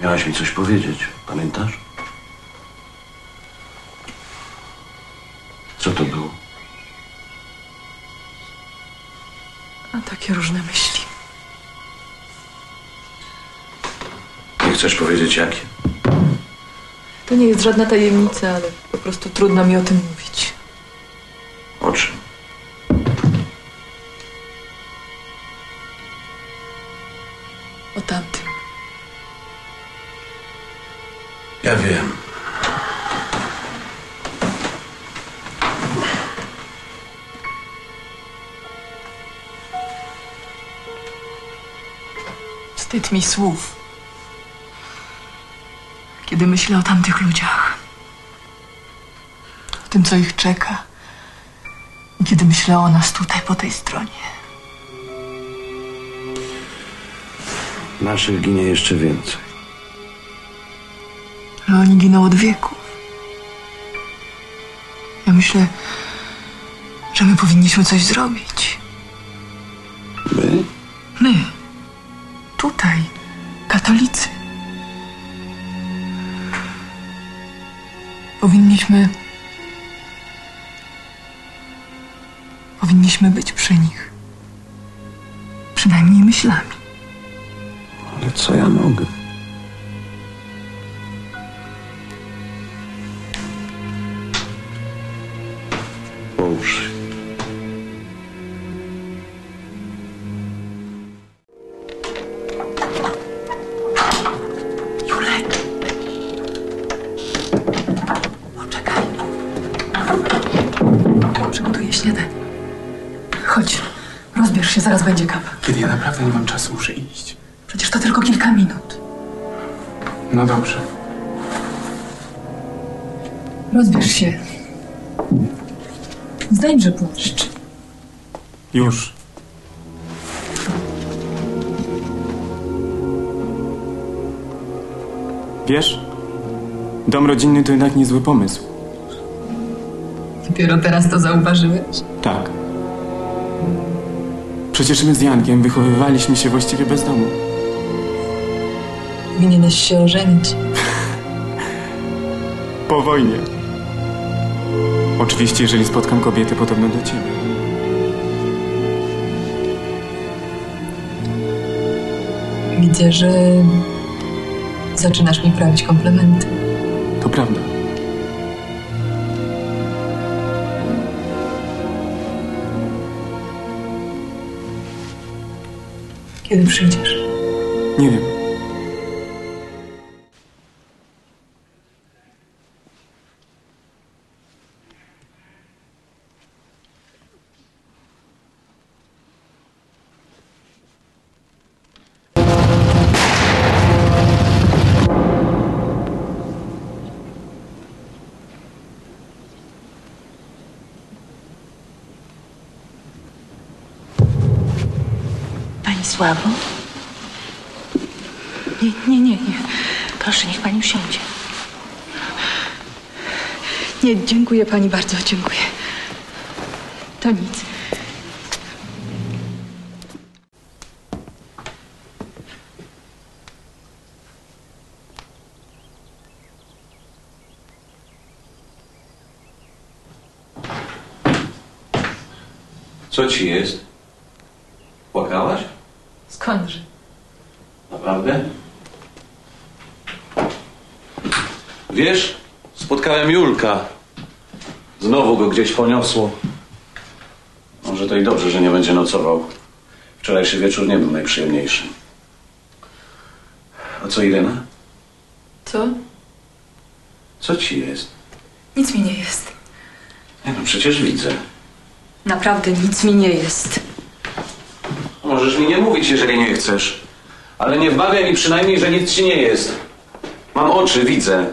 Miałaś mi coś powiedzieć, pamiętasz? Co to było? A takie różne myśli. Nie chcesz powiedzieć jakie? To nie jest żadna tajemnica, ale po prostu trudno mi o tym mówić. O czym? O tamtym. Ja wiem. Wstyd mi słów. Kiedy myślę o tamtych ludziach. O tym, co ich czeka. I kiedy myślę o nas tutaj, po tej stronie. Naszych ginie jeszcze więcej. Ale oni giną od wieków. Ja myślę, że my powinniśmy coś zrobić. My? My. Tutaj. Katolicy. Powinniśmy. Powinniśmy być przy nich. Przynajmniej myślami. Ale co ja mogę? Śniadanie. Chodź, rozbierz się, zaraz będzie kawa. Kiedy ja naprawdę nie mam czasu, muszę iść. Przecież to tylko kilka minut. No dobrze. Rozbierz się. Zdejmże płaszcz. Już. Wiesz, dom rodzinny to jednak niezły pomysł. Dopiero teraz to zauważyłeś? Tak. Przecież my z Jankiem wychowywaliśmy się właściwie bez domu. Powinieneś się ożenić. Po wojnie. Oczywiście, jeżeli spotkam kobietę podobną do ciebie. Widzę, że zaczynasz mi prawić komplementy. To prawda. Kiedy przyjdziesz? Nie wiem. Pani Sławo? Nie, nie, nie, nie. Proszę, niech pani usiądzie. Nie, dziękuję pani bardzo, dziękuję. To nic. Co ci jest? Skądże? Naprawdę? Wiesz, spotkałem Julka. Znowu go gdzieś poniosło. Może to i dobrze, że nie będzie nocował. Wczorajszy wieczór nie był najprzyjemniejszy. A co Irena? Co? Co ci jest? Nic mi nie jest. Nie no, przecież widzę. Naprawdę nic mi nie jest. Możesz mi nie mówić, jeżeli nie chcesz. Ale nie wmawiaj mi przynajmniej, że nic ci nie jest. Mam oczy, widzę.